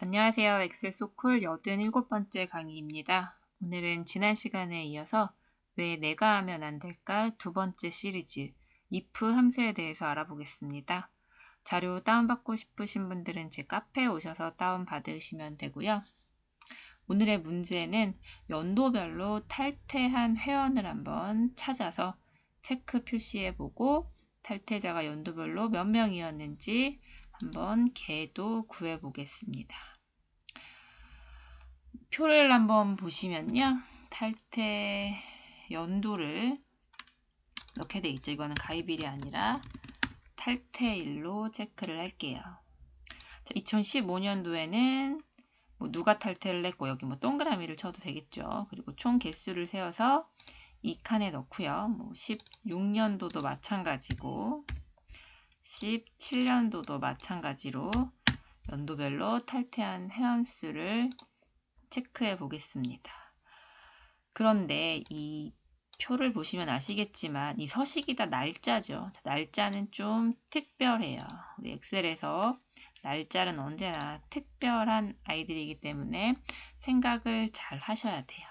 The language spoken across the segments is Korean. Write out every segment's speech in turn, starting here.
안녕하세요. 엑셀 소쿨 87번째 강의입니다. 오늘은 지난 시간에 이어서 왜 내가 하면 안 될까 두 번째 시리즈 if 함수에 대해서 알아보겠습니다. 자료 다운받고 싶으신 분들은 제 카페에 오셔서 다운받으시면 되고요. 오늘의 문제는 연도별로 탈퇴한 회원을 한번 찾아서 체크 표시해보고 탈퇴자가 연도별로 몇 명이었는지 한번 개도 구해 보겠습니다. 표를 한번 보시면요. 탈퇴 연도를 이렇게 돼 있죠. 이거는 가입일이 아니라 탈퇴일로 체크를 할게요. 2015년도에는 뭐 누가 탈퇴를 했고 여기 뭐 동그라미를 쳐도 되겠죠. 그리고 총 개수를 세워서 이 칸에 넣고요. 뭐 16년도도 마찬가지고 17년도도 마찬가지로 연도별로 탈퇴한 회원 수를 체크해 보겠습니다. 그런데 이 표를 보시면 아시겠지만 이 서식이 다 날짜죠. 날짜는 좀 특별해요. 우리 엑셀에서 날짜는 언제나 특별한 아이들이기 때문에 생각을 잘 하셔야 돼요.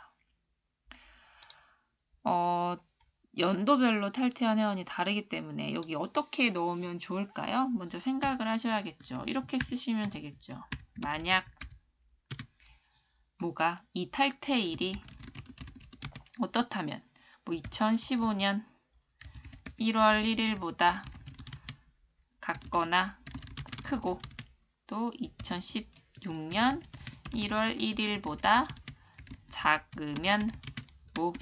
어, 연도별로 탈퇴한 회원이 다르기 때문에 여기 어떻게 넣으면 좋을까요? 먼저 생각을 하셔야겠죠. 이렇게 쓰시면 되겠죠. 만약 뭐가 이 탈퇴일이 어떻다면 뭐 2015년 1월 1일보다 같거나 크고 또 2016년 1월 1일보다 작으면 뭐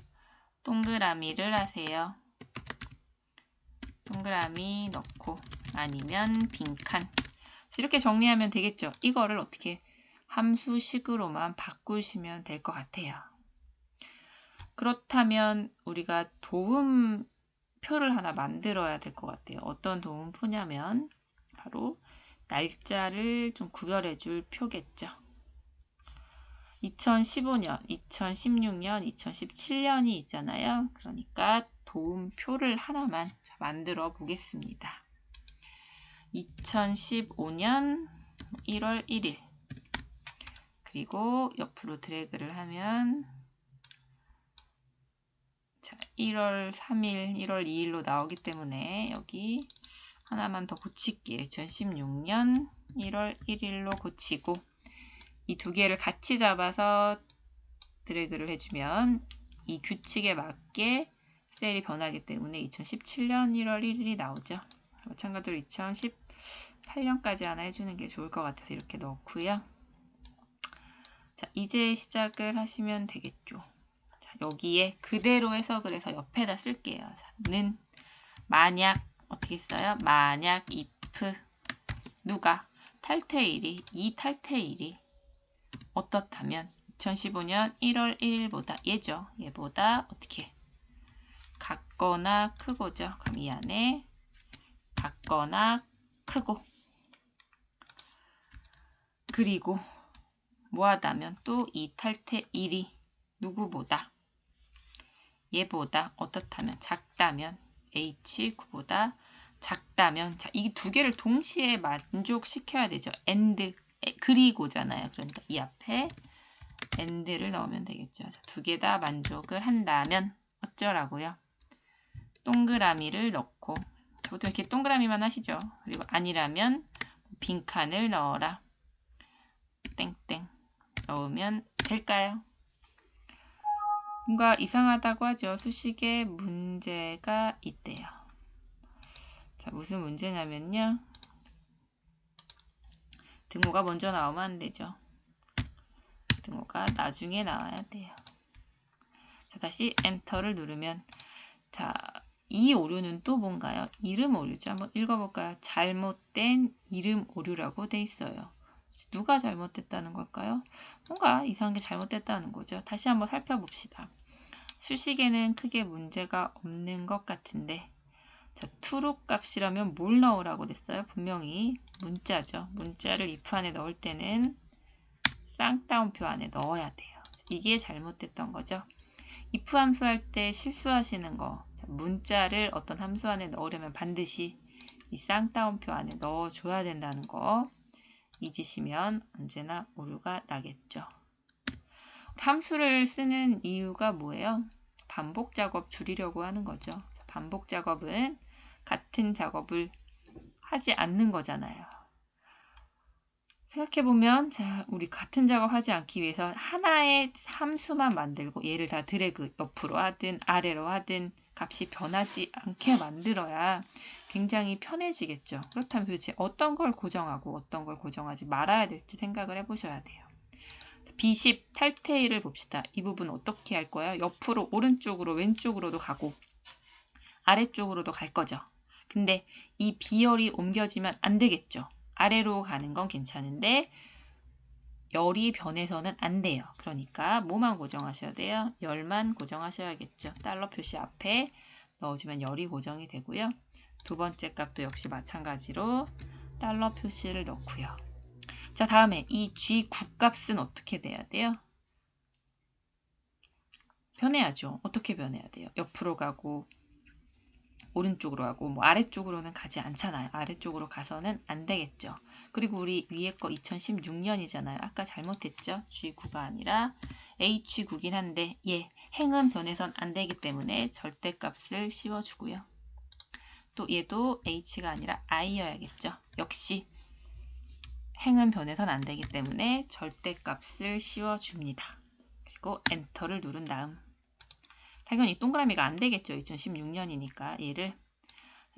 동그라미를 하세요. 동그라미 넣고 아니면 빈칸 이렇게 정리하면 되겠죠. 이거를 어떻게 함수식으로만 바꾸시면 될 것 같아요. 그렇다면 우리가 도움표를 하나 만들어야 될 것 같아요. 어떤 도움표냐면 바로 날짜를 좀 구별해 줄 표겠죠. 2015년, 2016년, 2017년이 있잖아요. 그러니까 도움표를 하나만 만들어 보겠습니다. 2015년 1월 1일 그리고 옆으로 드래그를 하면 자, 1월 3일, 1월 2일로 나오기 때문에 여기 하나만 더 고칠게요. 2016년 1월 1일로 고치고 이 두 개를 같이 잡아서 드래그를 해주면 이 규칙에 맞게 셀이 변하기 때문에 2017년 1월 1일이 나오죠. 마찬가지로 2018년까지 하나 해주는 게 좋을 것 같아서 이렇게 넣고요. 자, 이제 시작을 하시면 되겠죠. 자, 여기에 그대로 해석을 해서 옆에다 쓸게요. 자, 는 만약 어떻게 써요? 만약 if 누가 탈퇴일이 이 탈퇴일이 어떻다면 2015년 1월 1일보다 얘죠. 얘보다 어떻게 같거나 크고죠. 그럼 이 안에 같거나 크고 그리고 뭐하다면 또 이 탈퇴 1이 누구보다 얘보다 어떻다면 작다면 H9보다 작다면 자, 이 두 개를 동시에 만족시켜야 되죠. and 그리고잖아요. 그러니까 이 앞에 and를 넣으면 되겠죠. 두 개 다 만족을 한다면 어쩌라고요? 동그라미를 넣고 보통 이렇게 동그라미만 하시죠. 그리고 아니라면 빈칸을 넣어라. 땡땡 넣으면 될까요? 뭔가 이상하다고 하죠. 수식에 문제가 있대요. 자, 무슨 문제냐면요. 등호가 먼저 나오면 안 되죠. 등호가 나중에 나와야 돼요. 자, 다시 엔터를 누르면 자, 이 오류는 또 뭔가요? 이름 오류죠. 한번 읽어볼까요? 잘못된 이름 오류라고 돼 있어요. 누가 잘못됐다는 걸까요? 뭔가 이상한 게 잘못됐다는 거죠. 다시 한번 살펴봅시다. 수식에는 크게 문제가 없는 것 같은데 자, true 값이라면 뭘 넣으라고 됐어요? 분명히 문자죠. 문자를 if 안에 넣을 때는 쌍따옴표 안에 넣어야 돼요. 이게 잘못됐던 거죠. if 함수 할 때 실수하시는 거 자, 문자를 어떤 함수 안에 넣으려면 반드시 이 쌍따옴표 안에 넣어줘야 된다는 거 잊으시면 언제나 오류가 나겠죠. 함수를 쓰는 이유가 뭐예요? 반복 작업 줄이려고 하는 거죠. 반복 작업은 같은 작업을 하지 않는 거잖아요. 생각해보면 자 우리 같은 작업 하지 않기 위해서 하나의 함수만 만들고 얘를 다 드래그 옆으로 하든 아래로 하든 값이 변하지 않게 만들어야 굉장히 편해지겠죠. 그렇다면 도대체 어떤 걸 고정하고 어떤 걸 고정하지 말아야 될지 생각을 해보셔야 돼요. B10 탈퇴일을 봅시다. 이 부분 어떻게 할 거야? 옆으로 오른쪽으로 왼쪽으로도 가고 아래쪽으로도 갈 거죠. 근데 이 비열이 옮겨지면 안 되겠죠. 아래로 가는 건 괜찮은데 열이 변해서는 안 돼요. 그러니까 뭐만 고정하셔야 돼요? 열만 고정하셔야겠죠. 달러 표시 앞에 넣어주면 열이 고정이 되고요. 두 번째 값도 역시 마찬가지로 달러 표시를 넣고요. 자 다음에 이 G9 값은 어떻게 돼야 돼요? 변해야죠. 어떻게 변해야 돼요? 옆으로 가고 오른쪽으로 하고 뭐 아래쪽으로는 가지 않잖아요. 아래쪽으로 가서는 안 되겠죠. 그리고 우리 위에 거 2016년이잖아요. 아까 잘못했죠. G9가 아니라 H9긴 한데 예, 행은 변해선 안 되기 때문에 절대값을 씌워주고요. 또 얘도 H가 아니라 I여야겠죠. 역시 행은 변해선 안 되기 때문에 절대값을 씌워줍니다. 그리고 엔터를 누른 다음 당연히 동그라미가 안 되겠죠. 2016년이니까 얘를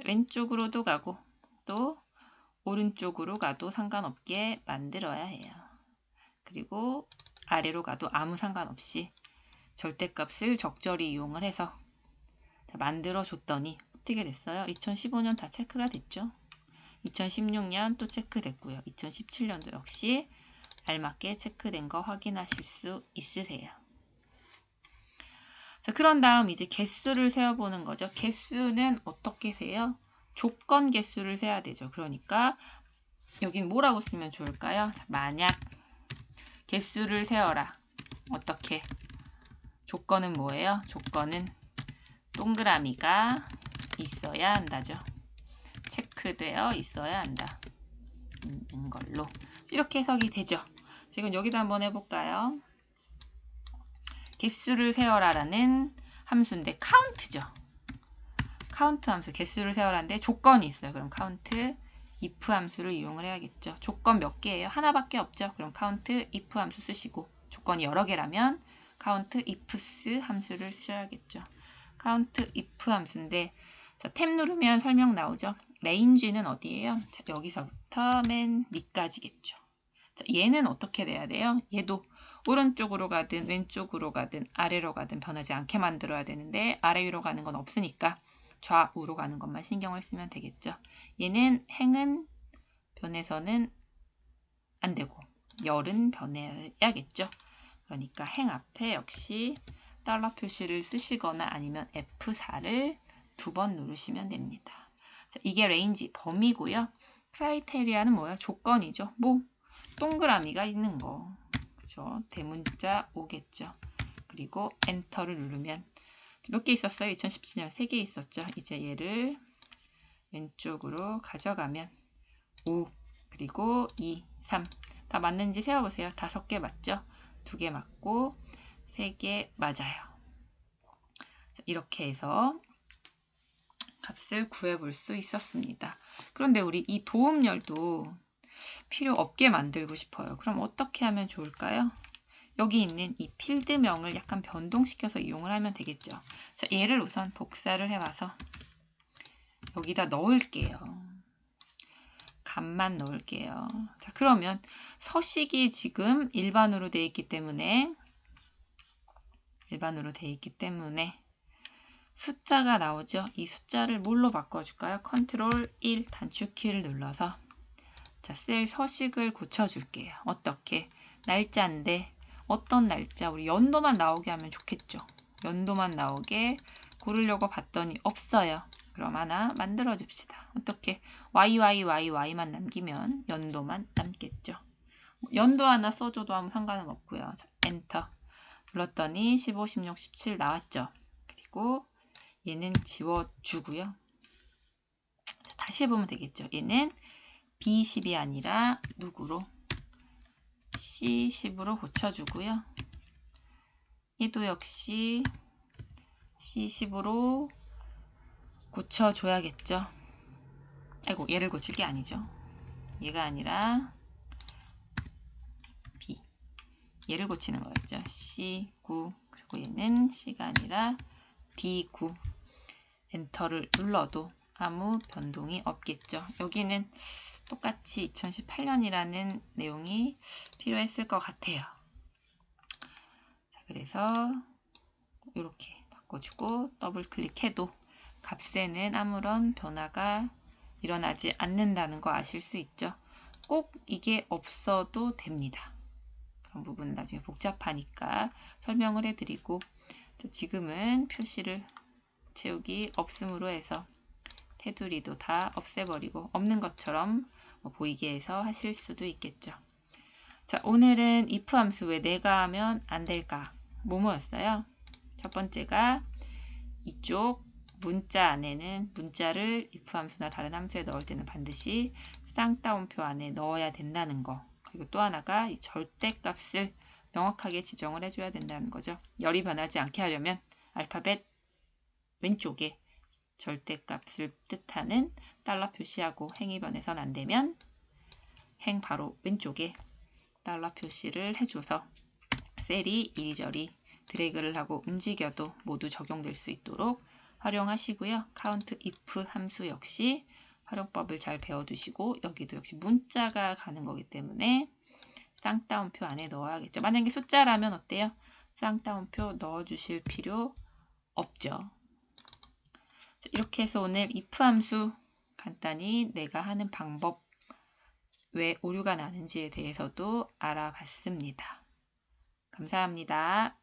왼쪽으로도 가고 또 오른쪽으로 가도 상관없게 만들어야 해요. 그리고 아래로 가도 아무 상관없이 절대값을 적절히 이용을 해서 만들어 줬더니 어떻게 됐어요? 2015년 다 체크가 됐죠. 2016년 또 체크됐고요. 2017년도 역시 알맞게 체크된 거 확인하실 수 있으세요. 자, 그런 다음 이제 개수를 세어보는 거죠. 개수는 어떻게 세요? 조건 개수를 세야 되죠. 그러니까 여긴 뭐라고 쓰면 좋을까요? 자, 만약 개수를 세어라. 어떻게? 조건은 뭐예요? 조건은 동그라미가 있어야 한다죠. 체크되어 있어야 한다. 있는 걸로. 이렇게 해석이 되죠. 지금 여기도 한번 해볼까요? 개수를 세어라라는 함수인데 카운트죠. 카운트 함수 개수를 세어라는데 조건이 있어요. 그럼 카운트 if 함수를 이용을 해야겠죠. 조건 몇 개예요? 하나밖에 없죠. 그럼 카운트 if 함수 쓰시고 조건이 여러 개라면 카운트 ifs 함수를 쓰셔야겠죠. 카운트 if 함수인데 자, 탭 누르면 설명 나오죠. 레인지는 어디예요? 자, 여기서부터 맨 밑까지겠죠. 자, 얘는 어떻게 돼야 돼요? 얘도 오른쪽으로 가든 왼쪽으로 가든 아래로 가든 변하지 않게 만들어야 되는데 아래 위로 가는 건 없으니까 좌우로 가는 것만 신경을 쓰면 되겠죠. 얘는 행은 변해서는 안 되고 열은 변해야겠죠. 그러니까 행 앞에 역시 달러 표시를 쓰시거나 아니면 F4를 두 번 누르시면 됩니다. 자, 이게 레인지 범위고요. 크라이테리아는 뭐야? 조건이죠. 뭐 동그라미가 있는 거. 그죠? 대문자 오겠죠. 그리고 엔터를 누르면 몇 개 있었어요? 2017년 3개 있었죠. 이제 얘를 왼쪽으로 가져가면 5 그리고 2, 3 다 맞는지 세어보세요. 5개 맞죠? 2개 맞고 3개 맞아요. 이렇게 해서 값을 구해볼 수 있었습니다. 그런데 우리 이 도움열도 필요 없게 만들고 싶어요. 그럼 어떻게 하면 좋을까요? 여기 있는 이 필드명을 약간 변동시켜서 이용을 하면 되겠죠. 자, 얘를 우선 복사를 해와서 여기다 넣을게요. 값만 넣을게요. 자, 그러면 서식이 지금 일반으로 되어 있기 때문에 일반으로 되어 있기 때문에 숫자가 나오죠. 이 숫자를 뭘로 바꿔줄까요? 컨트롤 1 단축키를 눌러서 자, 셀 서식을 고쳐줄게요. 어떻게? 날짜인데 어떤 날짜? 우리 연도만 나오게 하면 좋겠죠. 연도만 나오게 고르려고 봤더니 없어요. 그럼 하나 만들어 줍시다. 어떻게? YYYY만 남기면 연도만 남겠죠. 연도 하나 써줘도 아무 상관은 없고요. 자, 엔터. 눌렀더니 15, 16, 17 나왔죠. 그리고 얘는 지워주고요. 자, 다시 해보면 되겠죠. 얘는 B10이 아니라 누구로? C10으로 고쳐주고요. 얘도 역시 C10으로 고쳐줘야겠죠. 아이고 얘를 고칠 게 아니죠. 얘가 아니라 B 얘를 고치는 거였죠. C9 그리고 얘는 C가 아니라 D9 엔터를 눌러도 아무 변동이 없겠죠. 여기는 똑같이 2018년이라는 내용이 필요했을 것 같아요. 자, 그래서 이렇게 바꿔주고 더블 클릭해도 값에는 아무런 변화가 일어나지 않는다는 거 아실 수 있죠. 꼭 이게 없어도 됩니다. 그런 부분은 나중에 복잡하니까 설명을 해드리고 지금은 표시를 채우기 없음으로 해서 테두리도 다 없애버리고 없는 것처럼 뭐 보이게 해서 하실 수도 있겠죠. 자, 오늘은 if 함수 왜 내가 하면 안 될까? 뭐뭐였어요? 첫 번째가 이쪽 문자 안에는 문자를 if 함수나 다른 함수에 넣을 때는 반드시 쌍따옴표 안에 넣어야 된다는 거. 그리고 또 하나가 이 절대값을 명확하게 지정을 해줘야 된다는 거죠. 열이 변하지 않게 하려면 알파벳 왼쪽에 절대값을 뜻하는 달러 표시하고 행이 변해선 안 되면 행 바로 왼쪽에 달러 표시를 해줘서 셀이 이리저리 드래그를 하고 움직여도 모두 적용될 수 있도록 활용하시고요. 카운트 if 함수 역시 활용법을 잘 배워두시고 여기도 역시 문자가 가는 거기 때문에 쌍따옴표 안에 넣어야겠죠. 만약에 숫자라면 어때요? 쌍따옴표 넣어주실 필요 없죠. 이렇게 해서 오늘 if 함수 간단히 내가 하는 방법 왜 오류가 나는지에 대해서도 알아봤습니다. 감사합니다.